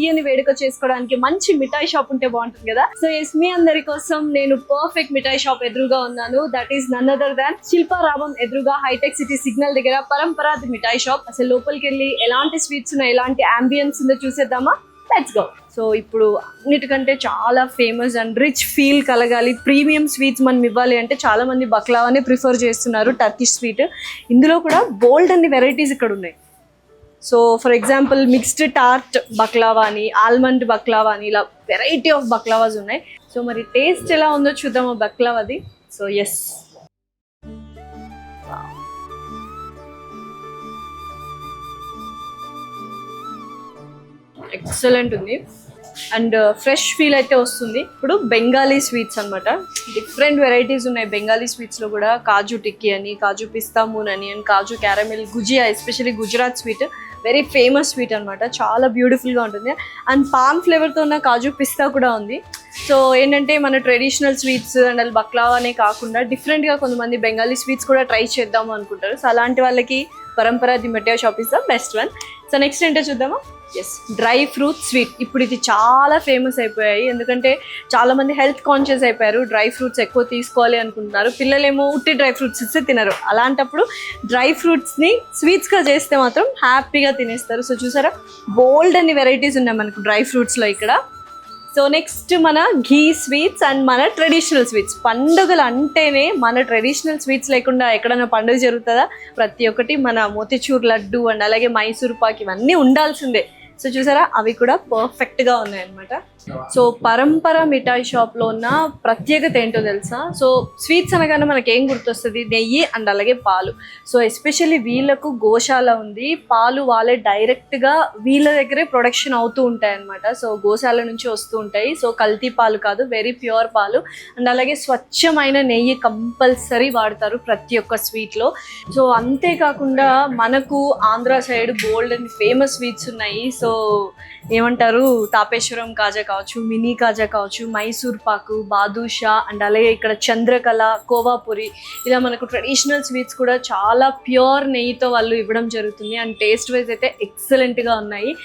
తీయని వేడుక చేసుకోవడానికి మంచి మిఠాయి షాప్ ఉంటే బాగుంటుంది కదా. సో ఎస్ మీ అందరి కోసం నేను పర్ఫెక్ట్ మిఠాయి షాప్ ఎదురుగా ఉన్నాను. That is none other than Shilparamam ఎదురుగా హైటెక్ సిటీ సిగ్నల్ దగ్గర పరంపరాది మిఠాయి షాప్ అసలు లోపలికి వెళ్ళి ఎలాంటి స్వీట్స్ ఉన్నాయి ఎలాంటి అంబియన్స్ ఉందో చూసేద్దామా? లెట్స్ గో సో ఇప్పుడు అన్నిటికంటే చాలా ఫేమస్ అండ్ రిచ్ ఫీల్ కలగాలి. ప్రీమియం స్వీట్స్ మనం ఇవ్వాలి అంటే చాలా మంది బక్లావానే ప్రిఫర్ చేస్తున్నారు టర్కిష్ స్వీట్ ఇందులో కూడా బోల్డ్ అన్ని వెరైటీస్ ఇక్కడ ఉన్నాయి. So for example mixed tart baklava అని ఆల్మండ్ బక్లావా అని ఇలా వెరైటీ ఆఫ్ బక్లావాస్ ఉన్నాయి. సో మరి టేస్ట్ ఎలా ఉందో చూద్దాము బక్లావాది సో ఎస్ ఎక్సలెంట్ ఉంది. అండ్ ఫ్రెష్ ఫీల్ అయితే వస్తుంది. ఇప్పుడు బెంగాలీ స్వీట్స్ అన్నమాట. డిఫరెంట్ వెరైటీస్ ఉన్నాయి బెంగాలీ స్వీట్స్లో కూడా. కాజు టిక్కీ అని కాజు పిస్తా మూన్ అని and kaju caramel gujiya especially Gujarat sweet very famous sweet అనమాట చాలా బ్యూటిఫుల్గా ఉంటుంది. అండ్ పామ్ ఫ్లేవర్తో ఉన్న కాజు పిస్తా కూడా ఉంది. సో ఏంటంటే మన ట్రెడిషనల్ స్వీట్స్ అండ్ అది బక్లావానే కాకుండా డిఫరెంట్గా కొంతమంది బెంగాలీ స్వీట్స్ కూడా ట్రై చేద్దాము అనుకుంటారు. సో అలాంటి వాళ్ళకి Parampara the మెటియా shop is the best one so next ఏంటో చూద్దామా? ఎస్ డ్రై ఫ్రూట్ స్వీట్ ఇప్పుడు ఇది చాలా ఫేమస్ అయిపోయాయి. ఎందుకంటే చాలా మంది హెల్త్ కాన్షియస్ అయిపోయారు. డ్రై ఫ్రూట్స్ ఎక్కువ తీసుకోవాలి అనుకుంటున్నారు. పిల్లలేమో ఉట్టి డ్రై ఫ్రూట్స్ ఇస్తే తినరు. అలాంటప్పుడు డ్రై ఫ్రూట్స్ని స్వీట్స్గా చేస్తే మాత్రం హ్యాపీగా తినేస్తారు. సో చూసారా? బోల్డ్ అన్ని వెరైటీస్ ఉన్నాయి మనకు డ్రై ఫ్రూట్స్లో ఇక్కడ. సో నెక్స్ట్ మన ఘీ స్వీట్స్ అండ్ మన ట్రెడిషనల్ స్వీట్స్ పండుగలు అంటేనే మన ట్రెడిషనల్ స్వీట్స్ లేకుండా ఎక్కడైనా పండుగ జరుగుతుందా? ప్రతి ఒక్కటి మన మోతిచూర్ లడ్డు అండ్ అలాగే మైసూర్ పాక్ ఇవన్నీ ఉండాల్సిందే. సో చూసారా అవి కూడా పర్ఫెక్ట్గా ఉన్నాయన్నమాట. సో పరంపర మిఠాయి షాప్లో ఉన్న ప్రత్యేకత ఏంటో తెలుసా? సో స్వీట్స్ అనగానే మనకి ఏం గుర్తొస్తుంది? నెయ్యి అండ్ అలాగే పాలు. సో ఎస్పెషల్లీ వీళ్ళకు గోశాల ఉంది. పాలు వాళ్ళే డైరెక్ట్గా వీళ్ళ దగ్గరే ప్రొడక్షన్ అవుతూ ఉంటాయి అన్నమాట సో గోశాల నుంచి వస్తూ ఉంటాయి. సో కల్తీ పాలు కాదు వెరీ ప్యూర్ పాలు. అండ్ అలాగే స్వచ్ఛమైన నెయ్యి కంపల్సరీ వాడతారు ప్రతి ఒక్క స్వీట్లో. సో అంతేకాకుండా మనకు ఆంధ్ర సైడ్ బోల్డ్ అండ్ ఫేమస్ స్వీట్స్ ఉన్నాయి. సో సో ఏమంటారు తాపేశ్వరం కాజా కావచ్చు మినీ కాజా కావచ్చు మైసూర్ పాకు బాదుషా అండ్ అలాగే ఇక్కడ చంద్రకళ కోవాపురి ఇలా మనకు ట్రెడిషనల్ స్వీట్స్ కూడా చాలా ప్యూర్ నెయ్యితో వాళ్ళు ఇవ్వడం జరుగుతుంది. అండ్ టేస్ట్ వైజ్ అయితే ఎక్సలెంట్గా ఉన్నాయి.